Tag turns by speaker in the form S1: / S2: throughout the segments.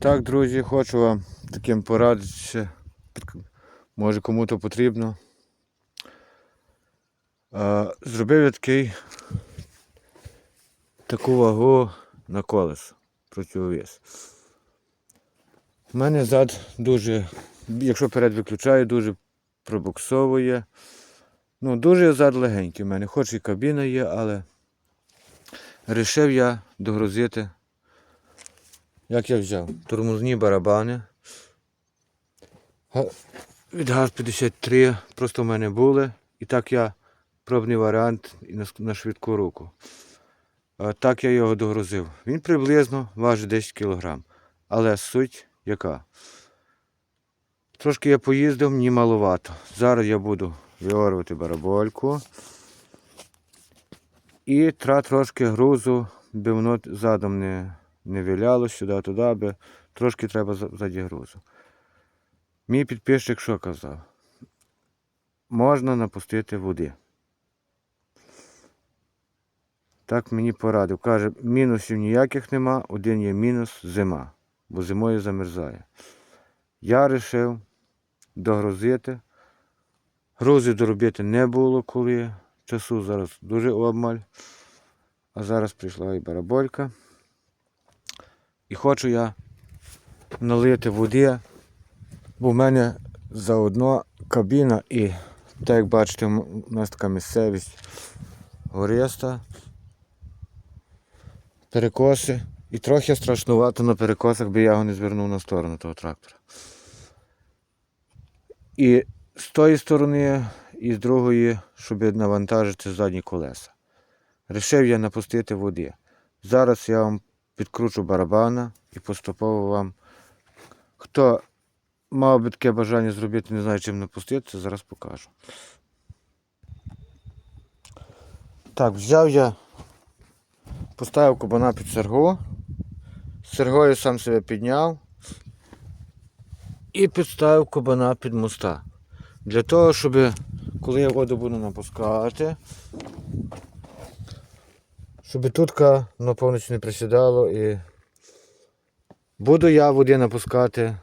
S1: Так, друзі, хочу вам таким порадитися. Може кому-то потрібно. Зробив я такий таку вагу на колесо противовес. У мене зад дуже, якщо перед виключаю, дуже пробуксовує. Ну, дуже зад легенький в мене, хоч і кабіна є, але вирішив я догрузити як я взяв? Тормозні барабани. Від ГАЗ-53 просто в мене були. І так я пробний варіант на, швидку руку. Так я його догрузив. Він приблизно важить 10 кг. Але суть яка? Трошки я поїздив, мені маловато. Зараз я буду виорвати барабольку. І тра трошки грузу, би воно задом не, не виляло сюди-туди, аби трошки треба за- грузу. Мій підписчик що казав? Можна напустити води. Так мені порадив. Каже, мінусів ніяких нема, один є мінус зима, бо зимою замерзає. Я вирішив догрузити. Грузи доробити не було коли. Часу зараз дуже обмаль. А зараз прийшла і бараболька. І хочу я налити води, бо в мене заодно кабіна і, так як бачите, у нас така місцевість гориста, перекоси. І трохи страшнувато на перекосах, бо я його не звернув на сторону того трактора. І з тої сторони, і з другої, щоб навантажити задні колеса. Рішив я напустити води. Зараз я вам підкручу барабана і поступово вам. Хто мав би таке бажання зробити, не знаю, чим напустити, зараз покажу. Так, взяв я, поставив кабана під сергу. З сергою сам себе підняв і підставив кабана під моста. Для того, щоб коли я воду буду напускати, щоб тутка воно повністю не присідало і буду я води напускати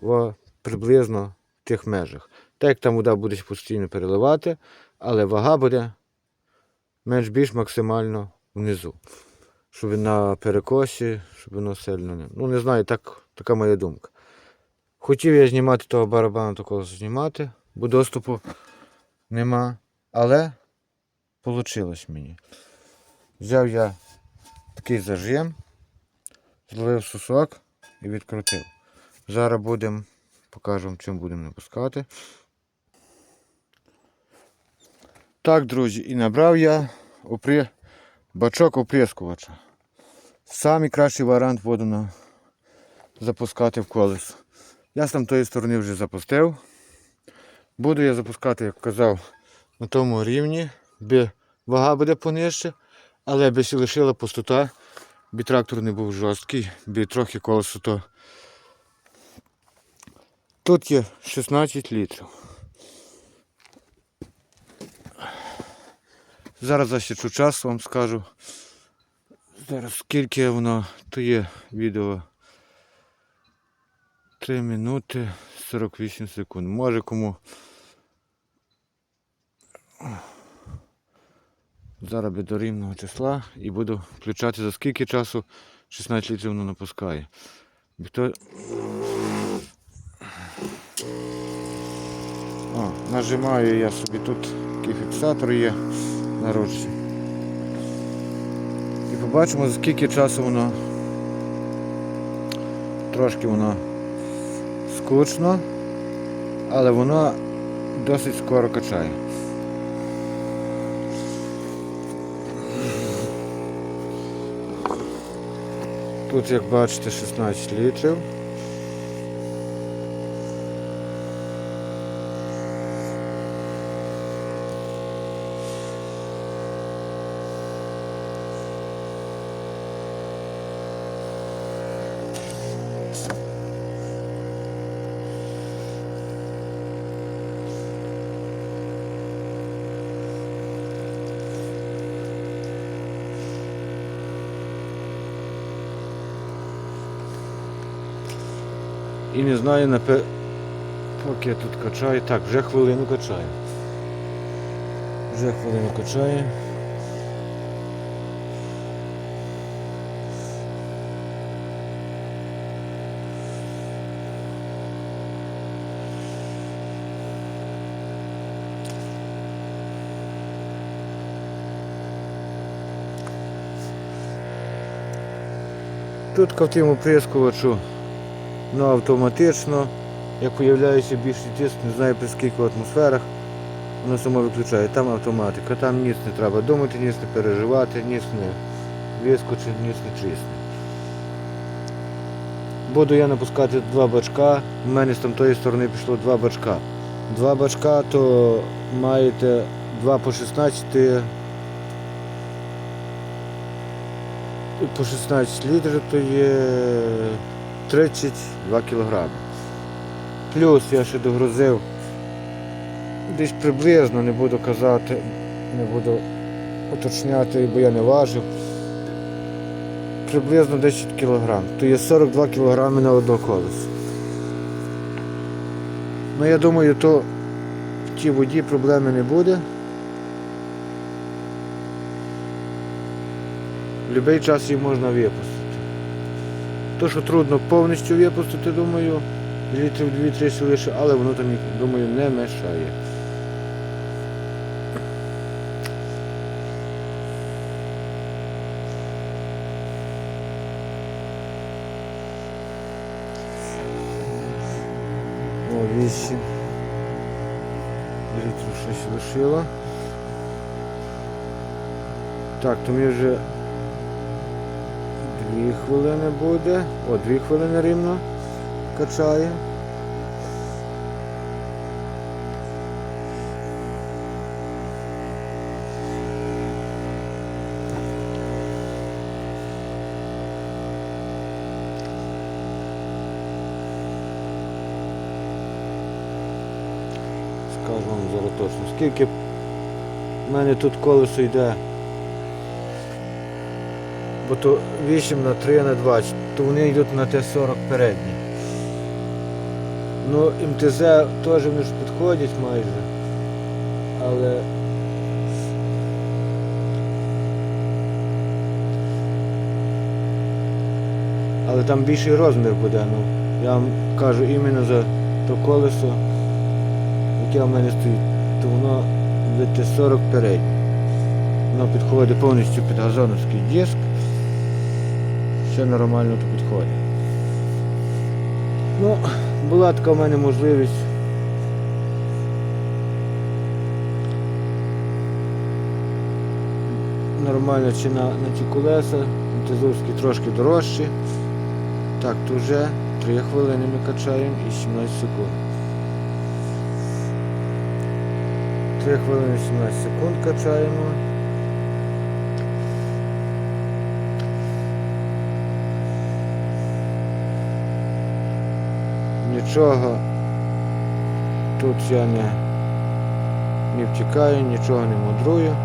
S1: в приблизно тих межах. Так як там вода буде постійно переливати, але вага буде менш-більш максимально внизу. Щоб на перекосі, щоб воно сильно не. Ну не знаю, так, така моя думка. Хотів я знімати того барабану такого знімати, бо доступу нема. Але вийшло мені. Взяв я такий зажим, зловив сусок і відкрутив. Зараз будемо, покажемо, чим будемо напускати. Так, друзі, і набрав я опри... бачок оприскувача. Самий кращий варіант на... запускати в колесо. Я з тої сторони вже запустив. Буду я запускати, як казав, на тому рівні, би вага буде понижче, але би ще лишила пустота, би трактор не був жорсткий, би трохи колесо то. Тут є 16 літрів. Зараз засічу час, вам скажу. Зараз скільки воно, то є відео 3 минути 48 секунд. Може кому. Зараз би до рівного числа і буду включати за скільки часу 16 літрів воно напускає. Хто... О, нажимаю я собі тут такий фіксатор є на ручці. І побачимо за скільки часу воно трошки воно скучно, але воно досить скоро качає. Тут, як бачите, 16 літрів. І не знаю, напе... поки я тут качаю. Так, вже хвилину качаю. Вже хвилину качаю. Тут в тім оприскувачу ну, автоматично, як виявляється більший тиск, не знаю при скільки атмосферах, воно само виключає. Там автоматика, там ніц не треба думати, ніц не переживати, ніц не вискочить, ніц не трісне. Буду я напускати два бачка, у мене з тамтої сторони пішло два бачка. Два бачка, то маєте 2 по 16 по 16 літрів то є 32 кілограми. Плюс я ще догрузив десь приблизно, не буду казати, не буду уточняти, бо я не важив. Приблизно 10 кілограм. То є 42 кілограми на одно колесо. Ну я думаю, то в тій воді проблеми не буде. В будь-який час її можна випустити. То, що трудно повністю випустити, думаю, літрів 2-3 лише, але воно там, думаю, не мешає. О, 8. Літрів щось лишило. Так, то ми вже Дві хвилини буде. О, дві хвилини рівно качає. Скажу вам зараз точно. Скільки в мене тут колесо йде бо то 8 на 3 на 20, то вони йдуть на Т-40 передні. Ну, МТЗ теж вони ж підходять майже. Але але там більший розмір буде. Ну, я вам кажу іменно за то колесо, яке в мене стоїть, то воно Т-40 переднє. Воно підходить повністю під газоновський диск все нормально то підходить. Ну, була така в мене можливість. Нормально чи на, на ті колеса, антизовські трошки дорожчі. Так, то вже 3 хвилини ми качаємо і 17 секунд. 3 хвилини 17 секунд качаємо. Нічого тут я не, не втікаю, нічого не мудрую.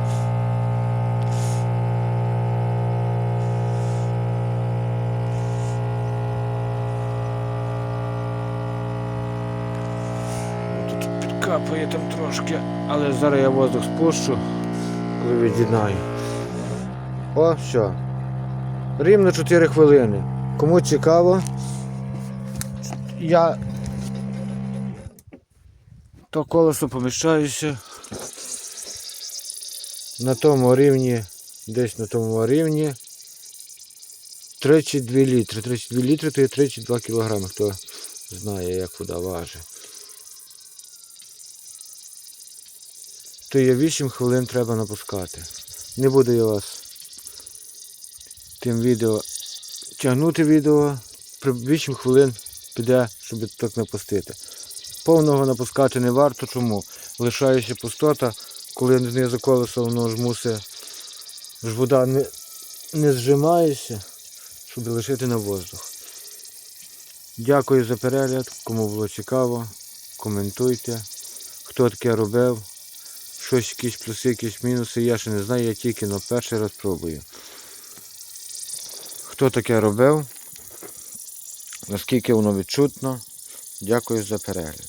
S1: Тут підкапує там трошки, але зараз я воздух спущу, коли від'єднаю. О, все. Рівно 4 хвилини. Кому цікаво, я то колесо поміщаюся на тому рівні, десь на тому рівні 32 літри. 32 літри то є 32 кілограми, хто знає, як вода важить. То є 8 хвилин треба напускати. Не буду я вас тим відео тягнути відео. При 8 хвилин піде, щоб так напустити. Повного напускати не варто, чому? Лишається пустота, коли знизу колесо воно ж мусить, ж вода не, не зжимається, щоб лишити на воздух. Дякую за перегляд, кому було цікаво, коментуйте, хто таке робив, щось, якісь плюси, якісь мінуси, я ще не знаю, я тільки на перший раз пробую. Хто таке робив? наскільки воно відчутно, Дякую за перегляд.